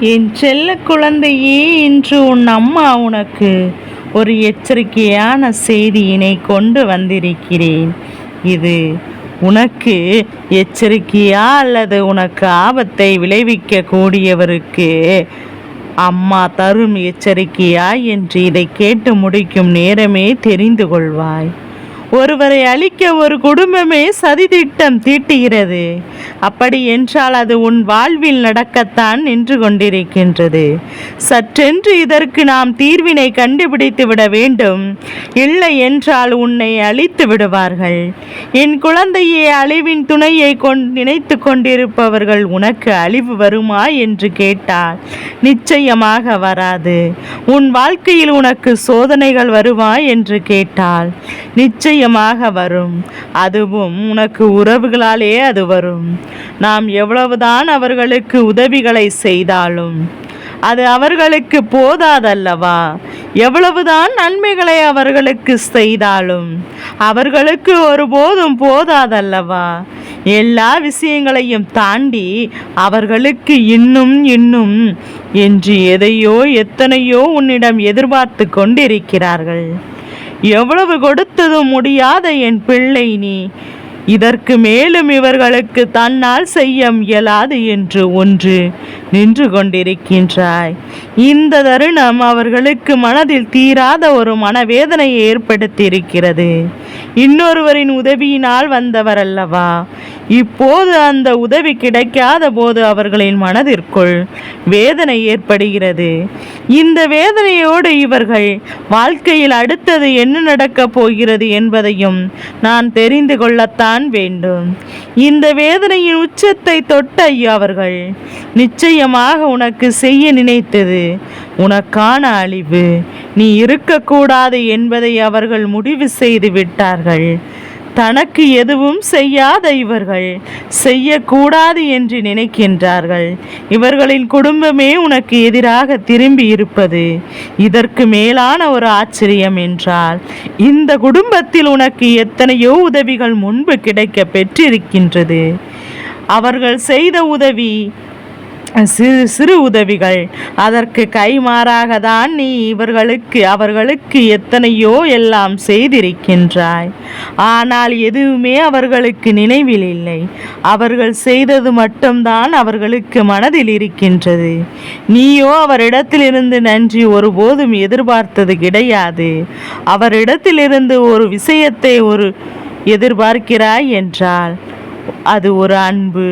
என் செல்ல குழந்தையே இன்று உன் அம்மா உனக்கு ஒரு எச்சரிக்கையான செய்தியினை கொண்டு வந்திருக்கிறேன். இது உனக்கு எச்சரிக்கையா அல்லது உனக்கு ஆபத்தை விளைவிக்க கூடியவருக்கு அம்மா தரும் எச்சரிக்கையா என்று இதை கேட்டு முடிக்கும் நேரமே தெரிந்து கொள்வாய். ஒருவரை அழிக்க ஒரு குடும்பமே சதி திட்டம் தீட்டுகிறது. அப்படி என்றால் அது உன் வாழ்வில் நடக்கத்தான் நின்று கொண்டிருக்கின்றது. சற்றென்று இதற்கு நாம் தீர்வினை கண்டுபிடித்து விட வேண்டும். இல்லை என்றால் உன்னை அழித்து விடுவார்கள். என் குழந்தையை அழிவின் துணையை கொண் நினைத்து கொண்டிருப்பவர்கள் உனக்கு அழிவு வருமா என்று கேட்டால் நிச்சயமாக வராது. உன் வாழ்க்கையில் உனக்கு சோதனைகள் வருமா என்று கேட்டால் நிச்சயமாக வரும். அதுவும் உனக்கு உறவுகளாலே அது வரும். நாம் எவ்வளவுதான் அவர்களுக்கு உதவிகளை செய்தாலும் அது அவர்களுக்கு போதாதல்லவா? எவ்வளவுதான் நன்மைகளை அவர்களுக்கு செய்தாலும் அவர்களுக்கு ஒருபோதும் போதாதல்லவா? எல்லா விஷயங்களையும் தாண்டி அவர்களுக்கு இன்னும் இன்னும் என்று எதையோ எத்தனையோ உன்னிடம் எதிர்பார்த்து கொண்டிருக்கிறார்கள். எவ்வளவு கொடுத்ததும் முடியாத என் பிள்ளை நீ. இதற்கு மேலும் இவர்களுக்கு தன்னால் செய்ய இயலாது என்று ஒன்று நின்று கொண்டிருக்கின்றாய். இந்த தருணம் அவர்களுக்கு மனதில் தீராத ஒரு மனவேதனையை ஏற்படுத்தியிருக்கிறது. இன்னொருவரின் உதவியினால் வந்தவர் அல்லவா இப்போது அந்த உதவி கிடைக்காத போது அவர்களின் மனதிற்குள் வேதனை ஏற்படுகிறது. இந்த வேதனையோடு இவர்கள் வாழ்க்கையில் அடுத்தது என்ன நடக்கப் போகிறது என்பதையும் நான் தெரிந்து கொள்ளத்தான் வேண்டும். இந்த வேதனையின் உச்சத்தை தொட்ட அவர்கள் நிச்சயமாக உனக்கு செய்ய நினைத்தது. உனக்கான அழிவு. நீ இருக்கக்கூடாது என்பதை அவர்கள் முடிவு செய்து விட்டார்கள். தனக்கு எதுவும் செய்யாத இவர்கள் செய்யக்கூடாது என்று நினைக்கின்றார்கள். இவர்களின் குடும்பமே உனக்கு எதிராக திரும்பி இருப்பது. இதற்கு மேலான ஒரு ஆச்சரியம் என்றால் இந்த குடும்பத்தில் உனக்கு எத்தனையோ உதவிகள் முன்பு கிடைக்க பெற்றிருக்கின்றது. அவர்கள் செய்த உதவி சிறு சிறு உதவிகள். அதற்கு கைமாறாக தான் நீ இவர்களுக்கு அவர்களுக்கு எத்தனையோ எல்லாம் செய்திருக்கின்றாய். ஆனால் எதுவுமே அவர்களுக்கு நினைவில் இல்லை. அவர்கள் செய்தது மட்டும்தான் அவர்களுக்கு மனதில் இருக்கின்றது. நீயோ அவரிடத்திலிருந்து நன்றி ஒருபோதும் எதிர்பார்த்தது கிடையாது. அவரிடத்திலிருந்து ஒரு விஷயத்தை ஒரு எதிர்பார்க்கிறாய் என்றால் அது ஒரு அன்பு.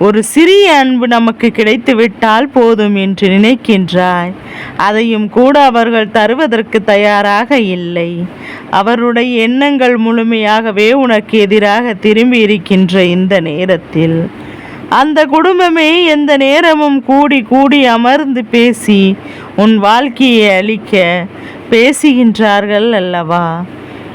ஒரு சிறிய அன்பு நமக்கு கிடைத்துவிட்டால் போதும் என்று நினைக்கின்றாய். அதையும் கூட அவர்கள் தருவதற்கு தயாராக இல்லை. அவருடைய எண்ணங்கள் முழுமையாகவே உனக்கு எதிராக திரும்பி இருக்கின்ற இந்த நேரத்தில். அந்த குடும்பமே எந்த நேரமும் கூடி கூடி அமர்ந்து பேசி உன் வாழ்க்கையை அழிக்க பேசுகின்றார்கள் அல்லவா?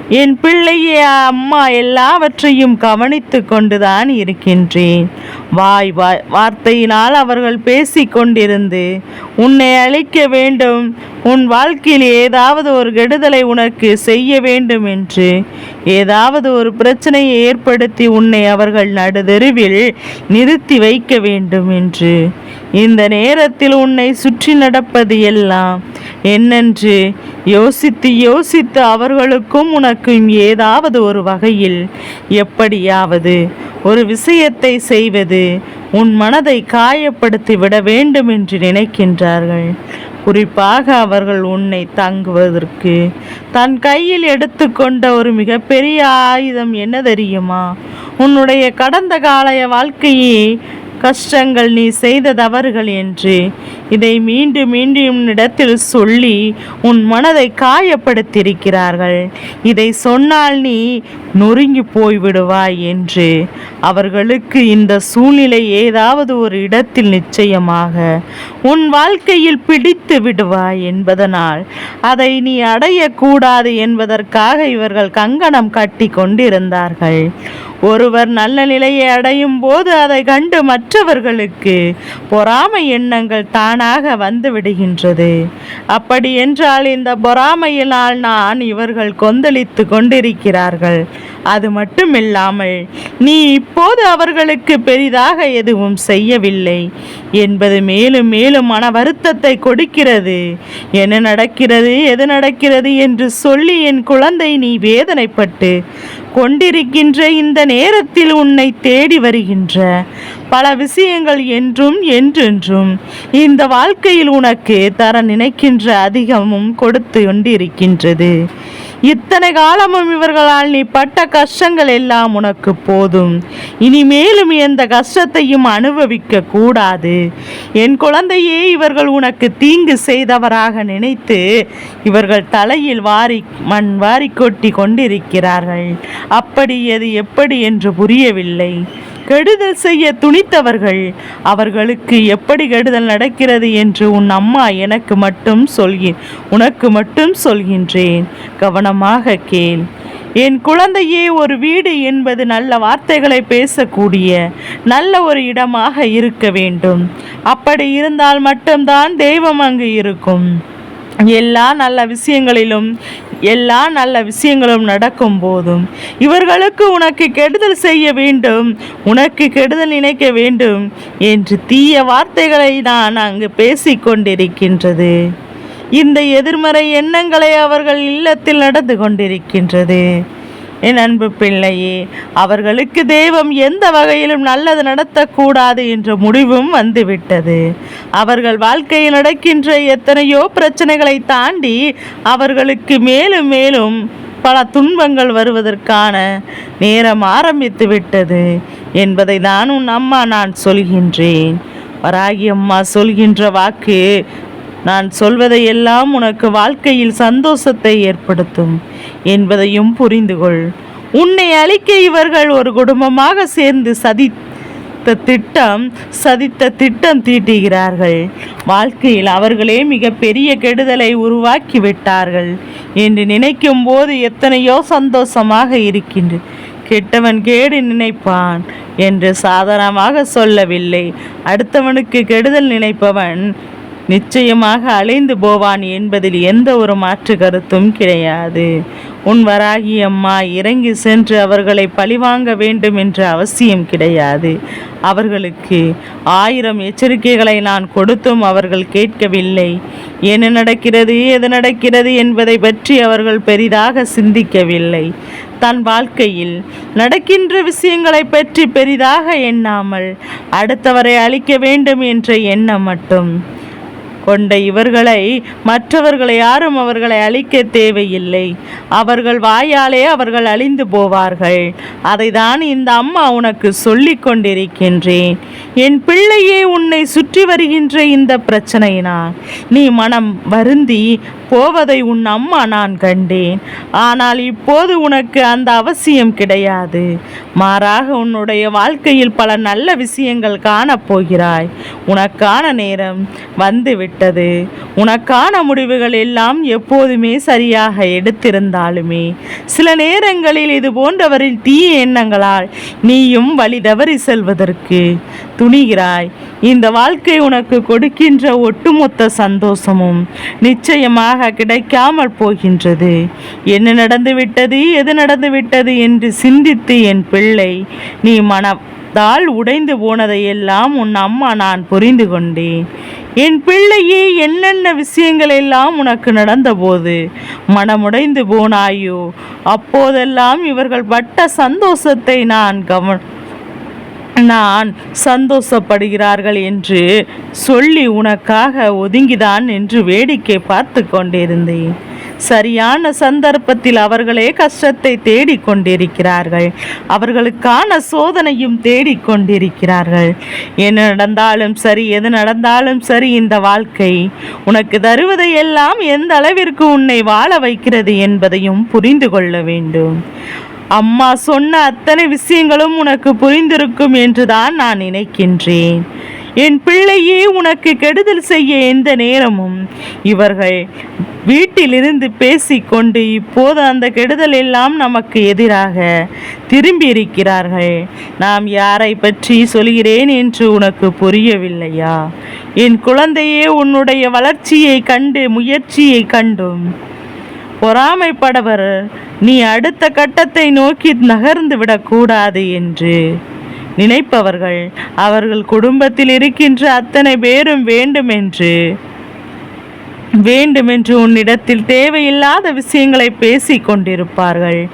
என் பிள்ளையே அம்மா எல்லாவற்றையும் கவனித்து கொண்டுதான் இருக்கின்றேன். வாய் வாய் வார்த்தையினால் அவர்கள் பேசி கொண்டிருந்து உன்னை அழிக்க வேண்டும். உன் வாழ்க்கையில் ஏதாவது ஒரு கெடுதலை உனக்கு செய்ய வேண்டும் என்று. ஏதாவது ஒரு பிரச்சனையை ஏற்படுத்தி உன்னை அவர்கள் நடுதெருவில் நிறுத்தி வைக்க வேண்டும் என்று. இந்த நேரத்தில் உன்னை சுற்றி நடப்பது எல்லாம் என்னென்று யோசித்து யோசித்து அவர்களுக்கும் உனக்கும் ஏதாவது ஒரு வகையில் எப்படியாவது ஒரு விஷயத்தை செய்வது உன் மனதை காயப்படுத்தி விட வேண்டும் என்று நினைக்கின்றார்கள். குறிப்பாக அவர்கள் உன்னை தங்குவதற்கு. தன் கையில் எடுத்துக்கொண்ட ஒரு மிகப்பெரிய ஆயுதம் என்ன தெரியுமா? உன்னுடைய கடந்த கால வாழ்க்கையை கஷ்டங்கள் நீ செய்த தவறுகள் என்று இதை மீண்டும் மீண்டும் இடத்தில் சொல்லி உன் மனதை காயப்படுத்தியிருக்கிறார்கள். இதை சொன்னால் நீ நொறுங்கி போய்விடுவாய் என்று. அவர்களுக்கு இந்த சூழ்நிலை ஏதாவது ஒரு இடத்தில் நிச்சயமாக உன் வாழ்க்கையில் பிடித்து விடுவாய் என்பதனால் அதை நீ அடையக்கூடாது என்பதற்காக இவர்கள் கங்கணம் கட்டி கொண்டிருந்தார்கள். ஒருவர் நல்ல நிலையை அடையும் போது அதை கண்டு மற்றவர்களுக்கு பொறாமை எண்ணங்கள் தானாக வந்து விடுகின்றது. அப்படி என்றால் இந்த பொறாமையினால் நான் இவர்கள் கொந்தளித்து கொண்டிருக்கிறார்கள். அது மட்டுமில்லாமல் நீ இப்போது அவர்களுக்கு பெரிதாக எதுவும் செய்யவில்லை. என்பது மேலும் மேலும் மன வருத்தத்தை கொடுக்கிறது. என்ன நடக்கிறது எது நடக்கிறது என்று சொல்லி என் குழந்தை நீ வேதனைப்பட்டு கொண்டிருக்கின்ற இந்த நேரத்தில் உன்னை தேடி வருகின்ற பல விஷயங்கள் என்றும் என்றென்றும் இந்த வாழ்க்கையில் உனக்கு தர நினைக்கின்ற அதிகமும் கொடுத்து கொண்டிருக்கின்றது. இத்தனை காலமும் இவர்களால் நீ பட்ட கஷ்டங்கள் எல்லாம் உனக்கு போதும். இனிமேலும் எந்த கஷ்டத்தையும் அனுபவிக்க கூடாது. என் குழந்தையே இவர்கள் உனக்கு தீங்கு செய்தவராக நினைத்து இவர்கள் தலையில் வாரி மண் வாரி கொட்டி கொண்டிருக்கிறார்கள். அப்படி அது எப்படி என்று புரியவில்லை. கெடுதல் செய்ய துணித்தவர்கள். அவர்களுக்கு எப்படி கெடுதல் நடக்கிறது என்று உன் அம்மா எனக்கு மட்டும் சொல்கி உனக்கு மட்டும் சொல்கின்றேன். கவனமாக கேள். என் குழந்தையே ஒரு வீடு என்பது நல்ல வார்த்தைகளை பேசக்கூடிய நல்ல ஒரு இடமாக இருக்க வேண்டும். அப்படி இருந்தால் மட்டும்தான் தெய்வம் அங்கு இருக்கும். எல்லா நல்ல விஷயங்களிலும் எல்லா நல்ல விஷயங்களும் நடக்கும் போதும் இவர்களுக்கு உனக்கு கெடுதல் செய்ய வேண்டும் உனக்கு கெடுதல் நினைக்க வேண்டும் என்று தீய வார்த்தைகளை தான் அங்கு பேசிக்கொண்டிருக்கின்றது. இந்த எதிர்மறை எண்ணங்களை அவர்கள் இல்லத்தில் நடந்து கொண்டிருக்கின்றது. என் அன்பு பிள்ளையே அவர்களுக்கு தெய்வம் எந்த வகையிலும் நல்லது நடத்தக்கூடாது என்ற முடிவும் வந்துவிட்டது. அவர்கள் வாழ்க்கையில் நடக்கின்ற எத்தனையோ பிரச்சனைகளை தாண்டி அவர்களுக்கு மேலும் மேலும் பல துன்பங்கள் வருவதற்கான நேரம் ஆரம்பித்து விட்டது என்பதை தான் உன் அம்மா நான் சொல்கின்றேன். வராகி அம்மா சொல்கின்ற வாக்கு நான் சொல்வதையெல்லாம் உனக்கு வாழ்க்கையில் சந்தோஷத்தை ஏற்படுத்தும் என்பதையும் புரிந்து கொள் உன்னை அழிக்க இவர்கள் ஒரு குடும்பமாக சேர்ந்து சதித்த திட்டம் சதித்த திட்டம் தீட்டுகிறார்கள். வாழ்க்கையில் அவர்களே மிகப்பெரிய கெடுதலை உருவாக்கி விட்டார்கள் என்று நினைக்கும் போது எத்தனையோ சந்தோஷமாக இருக்கின்ற கெட்டவன் கேடு நினைப்பான் என்று சாதாரணமாக சொல்லவில்லை. அடுத்தவனுக்கு கெடுதல் நினைப்பவன் நிச்சயமாக அலைந்து போவான் என்பதில் எந்த ஒரு மாற்று கருத்தும் கிடையாது. உன் வராகி அம்மா இறங்கி சென்று அவர்களை பழிவாங்க வேண்டும் என்ற அவசியம் கிடையாது. அவர்களுக்கு ஆயிரம் எச்சரிக்கைகளை நான் கொடுத்தும் அவர்கள் கேட்கவில்லை. என்ன நடக்கிறது எது நடக்கிறது என்பதை பற்றி அவர்கள் பெரிதாக சிந்திக்கவில்லை. தன் வாழ்க்கையில் நடக்கின்ற விஷயங்களை பற்றி பெரிதாக எண்ணாமல் அடுத்தவரை அழிக்க வேண்டும் என்ற எண்ணம் மட்டும். கொண்ட இவர்களை மற்றவர்களை யாரும் அவர்களை அழிக்க தேவையில்லை. அவர்கள் வாயாலே அவர்கள் அழிந்து போவார்கள். அதை தான் இந்த அம்மா உனக்கு சொல்லிக் கொண்டிருக்கின்றேன். என் பிள்ளையே உன்னை சுற்றி வருகின்ற இந்த பிரச்சனையினால் நீ மனம் வருந்தி போவதை உன் அம்மா நான் கண்டேன். ஆனால் இப்போது உனக்கு அந்த அவசியம் கிடையாது. மாறாக உன்னுடைய வாழ்க்கையில் பல நல்ல விஷயங்கள் காணப்போகிறாய் உனக்கான நேரம் வந்துவிட்டது. உனக்கான முடிவுகள் எல்லாம் எப்போதுமே சரியாக எடுத்திருந்தாலுமே. சில நேரங்களில் இது போன்றவரில் தீய எண்ணங்களால் நீயும் வழி தவறி செல்வதற்கு துணிகிறாய். இந்த வாழ்க்கை உனக்கு கொடுக்கின்ற ஒட்டுமொத்த சந்தோஷமும் நிச்சயமாக கிடைக்காமல் போகின்றது. என்ன நடந்துவிட்டது எது நடந்துவிட்டது என்று சிந்தித்து என் பிள்ளை நீ மனதால் உடைந்து போனதையெல்லாம் உன் அம்மா நான் புரிந்து கொண்டேன். என் பிள்ளையே என்னென்ன விஷயங்கள் எல்லாம் உனக்கு நடந்தபோது மனமுடைந்து போனாயோ அப்போதெல்லாம் இவர்கள் பட்ட சந்தோஷத்தை நான் கவன நான் சந்தோஷப்படுகிறார்கள் என்று சொல்லி உனக்காக ஒதுங்கிதான் என்று வேடிக்கை பார்த்து கொண்டிருந்தேன். சரியான சந்தர்ப்பத்தில் அவர்களே கஷ்டத்தை தேடிக்கொண்டிருக்கிறார்கள் அவர்களுக்கான சோதனையும் தேடிக் கொண்டிருக்கிறார்கள். என்ன நடந்தாலும் சரி எது நடந்தாலும் சரி இந்த வாழ்க்கை உனக்கு தருவதை எல்லாம் எந்த அளவிற்கு உன்னை வாழ வைக்கிறது என்பதையும் புரிந்து கொள்ள வேண்டும். அம்மா சொன்ன அத்தனை விஷயங்களும் உனக்கு புரிந்திருக்கும் என்றுதான் நான் நினைக்கின்றேன். என் பிள்ளையே உனக்கு கெடுதல் செய்ய எந்த நேரமும் இவர்கள் வீட்டிலிருந்து பேசிக்கொண்டு இப்போது அந்த கெடுதல் எல்லாம் நமக்கு எதிராக திரும்பி இருக்கிறார்கள் நாம் யாரை பற்றி சொல்கிறேன் என்று உனக்கு புரியவில்லையா? என் குழந்தையே உன்னுடைய வளர்ச்சியை கண்டு முயற்சியை கண்டும் பொறாமைப்படவர் நீ அடுத்த கட்டத்தை நோக்கி நகர்ந்து விடக்கூடாது என்று. நினைப்பவர்கள் அவர்கள் குடும்பத்தில் இருக்கின்ற அத்தனை பேரும் வேண்டுமென்று வேண்டுமென்று உன்னிடத்தில் தேவையில்லாத விஷயங்களை பேசிக் கொண்டிருப்பார்கள்.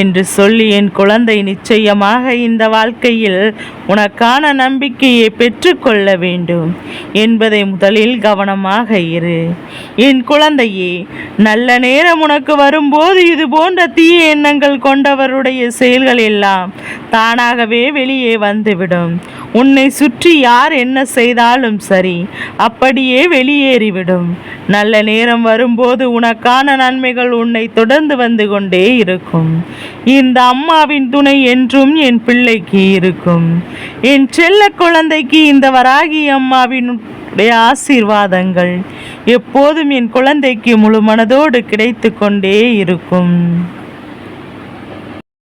என்று சொல்லி என் குழந்தை நிச்சயமாக இந்த வாழ்க்கையில் உனக்கான நம்பிக்கையை பெற்றுக்கொள்ள வேண்டும். என்பதை முதலில் கவனமாக இரு. என் குழந்தையே நல்ல நேரம் உனக்கு வரும்போது இது போன்ற தீய எண்ணங்கள் கொண்டவருடைய செயல்கள் எல்லாம் தானாகவே வெளியே வந்துவிடும். உன்னை சுற்றி யார் என்ன செய்தாலும் சரி அப்படியே வெளியேறிவிடும். நல்ல நேரம் வரும்போது உனக்கான நன்மைகள் உன்னை தொடர்ந்து வந்து கொண்டே இருக்கும். இந்த அம்மாவின் துணை என்றும் என் பிள்ளைக்கு இருக்கும். என் செல்ல குழந்தைக்கு இந்த வராகி அம்மாவின் ஆசீர்வாதங்கள் எப்போதும் என் குழந்தைக்கு முழு மனதோடு கிடைத்து கொண்டே இருக்கும்.